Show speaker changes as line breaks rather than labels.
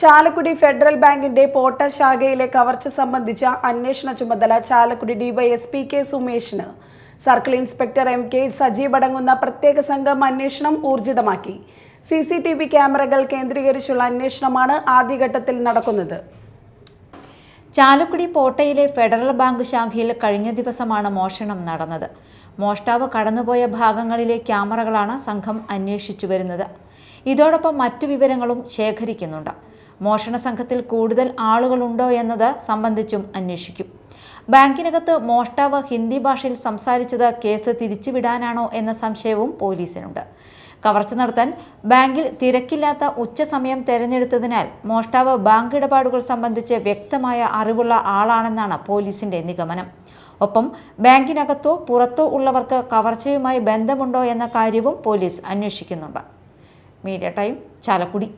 Chalakudy federal ബാങ്കിന്റെ പോട്ട ശാഖയിലെ കവർച്ച സംബന്ധിച്ച അന്വേഷണ ചുമതല Chalakudy DYSP K സുമേഷിന്. Circle inspector M K Sajeev അടങ്ങുന്ന പ്രത്യേക സംഘം അന്വേഷണം ഊർജിതമാക്കി. സി സി ടി വി ക്യാമറകൾ കേന്ദ്രീകരിച്ചുള്ള അന്വേഷണമാണ് ആദ്യഘട്ടത്തിൽ നടക്കുന്നത്.
ചാലക്കുടി പോട്ടയിലെ ഫെഡറൽ ബാങ്ക് ശാഖയിൽ കഴിഞ്ഞ ദിവസമാണ് മോഷണം നടന്നത്. മോഷ്ടാവ് കടന്നുപോയ ഭാഗങ്ങളിലെ ക്യാമറകളാണ് സംഘം അന്വേഷിച്ചു വരുന്നത്. ഇതോടൊപ്പം മറ്റു വിവരങ്ങളും ശേഖരിക്കുന്നുണ്ട്. മോഷണ സംഘത്തിൽ കൂടുതൽ ആളുകളുണ്ടോ എന്നത് സംബന്ധിച്ചും അന്വേഷിക്കും. ബാങ്കിനകത്ത് മോഷ്ടാവ് ഹിന്ദി ഭാഷയിൽ സംസാരിച്ചത് കേസ് തിരിച്ചുവിടാനാണോ എന്ന സംശയവും പോലീസിനുണ്ട്. കവർച്ച നടത്താൻ ബാങ്കിൽ തിരക്കില്ലാത്ത ഉച്ചസമയം തെരഞ്ഞെടുത്തതിനാൽ മോഷ്ടാവ് ബാങ്ക് ഇടപാടുകൾ സംബന്ധിച്ച് വ്യക്തമായ അറിവുള്ള ആളാണെന്നാണ് പോലീസിന്റെ നിഗമനം. ഒപ്പം ബാങ്കിനകത്തോ പുറത്തോ ഉള്ളവർക്ക് കവർച്ചയുമായി ബന്ധമുണ്ടോ എന്ന കാര്യവും പോലീസ് അന്വേഷിക്കുന്നുണ്ട്. Media time Chalakudy.